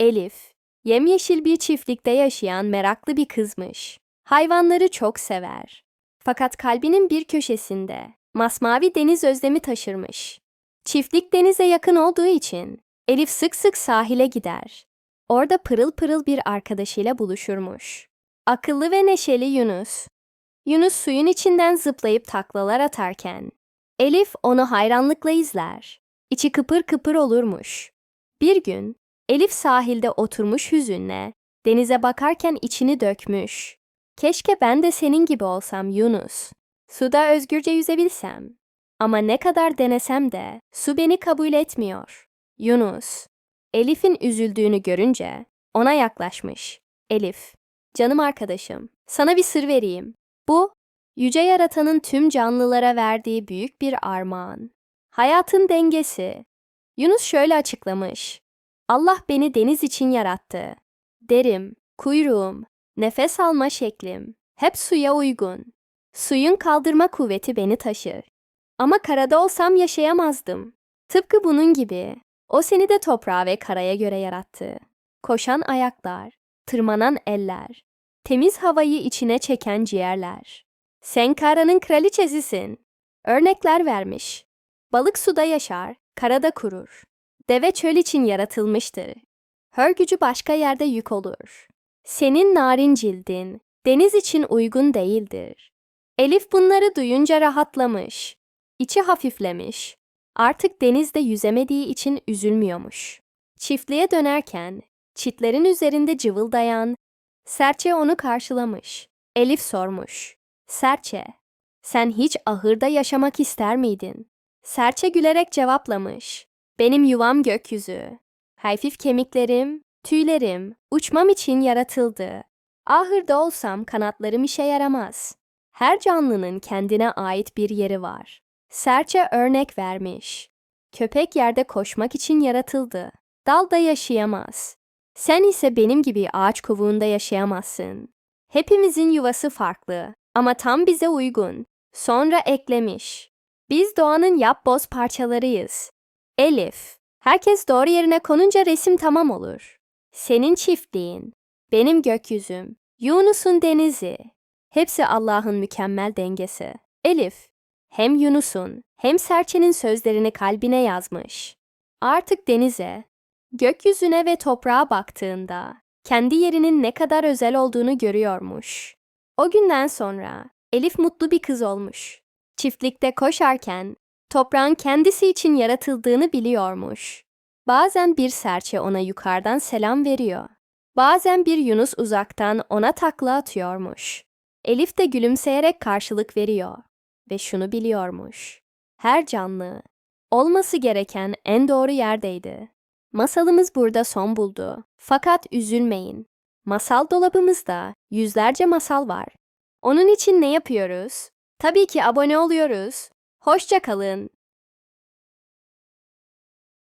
Elif, yemyeşil bir çiftlikte yaşayan meraklı bir kızmış. Hayvanları çok sever. Fakat kalbinin bir köşesinde masmavi deniz özlemi taşırmış. Çiftlik denize yakın olduğu için Elif sık sık sahile gider. Orada pırıl pırıl bir arkadaşıyla buluşurmuş. Akıllı ve neşeli Yunus. Yunus suyun içinden zıplayıp taklalar atarken Elif onu hayranlıkla izler. İçi kıpır kıpır olurmuş. Bir gün Elif sahilde oturmuş hüzünle denize bakarken içini dökmüş. Keşke ben de senin gibi olsam Yunus. Suda özgürce yüzebilsem. Ama ne kadar denesem de su beni kabul etmiyor. Yunus. Elif'in üzüldüğünü görünce ona yaklaşmış. Elif, canım arkadaşım, sana bir sır vereyim. Bu, yüce yaratanın tüm canlılara verdiği büyük bir armağan. Hayatın dengesi. Yunus şöyle açıklamış. Allah beni deniz için yarattı. Derim, kuyruğum, nefes alma şeklim hep suya uygun. Suyun kaldırma kuvveti beni taşır. Ama karada olsam yaşayamazdım. Tıpkı bunun gibi. O seni de toprağa ve karaya göre yarattı. Koşan ayaklar, tırmanan eller, temiz havayı içine çeken ciğerler. Sen karanın kraliçesisin. Örnekler vermiş. Balık suda yaşar, karada kurur. Deve çöl için yaratılmıştır. Hör gücü başka yerde yük olur. Senin narin cildin, deniz için uygun değildir. Elif bunları duyunca rahatlamış. İçi hafiflemiş. Artık denizde yüzemediği için üzülmüyormuş. Çiftliğe dönerken çitlerin üzerinde cıvıldayan Serçe onu karşılamış. Elif sormuş. Serçe, sen hiç ahırda yaşamak ister miydin? Serçe gülerek cevaplamış. Benim yuvam gökyüzü. Hafif kemiklerim, tüylerim uçmam için yaratıldı. Ahırda olsam kanatlarım işe yaramaz. Her canlının kendine ait bir yeri var. Serçe örnek vermiş. Köpek yerde koşmak için yaratıldı. Dalda yaşayamaz. Sen ise benim gibi ağaç kovuğunda yaşayamazsın. Hepimizin yuvası farklı ama tam bize uygun. Sonra eklemiş. Biz doğanın yapboz parçalarıyız. Elif. Herkes doğru yerine konunca resim tamam olur. Senin çiftliğin, benim gökyüzüm, Yunus'un denizi. Hepsi Allah'ın mükemmel dengesi. Elif, hem Yunus'un hem Serçe'nin sözlerini kalbine yazmış. Artık denize, gökyüzüne ve toprağa baktığında kendi yerinin ne kadar özel olduğunu görüyormuş. O günden sonra Elif mutlu bir kız olmuş. Çiftlikte koşarken toprağın kendisi için yaratıldığını biliyormuş. Bazen bir serçe ona yukarıdan selam veriyor. Bazen bir Yunus uzaktan ona takla atıyormuş. Elif de gülümseyerek karşılık veriyor ve şunu biliyormuş. Her canlı olması gereken en doğru yerdeydi. Masalımız burada son buldu. Fakat üzülmeyin. Masal dolabımızda yüzlerce masal var. Onun için ne yapıyoruz? Tabii ki abone oluyoruz. Hoşça kalın.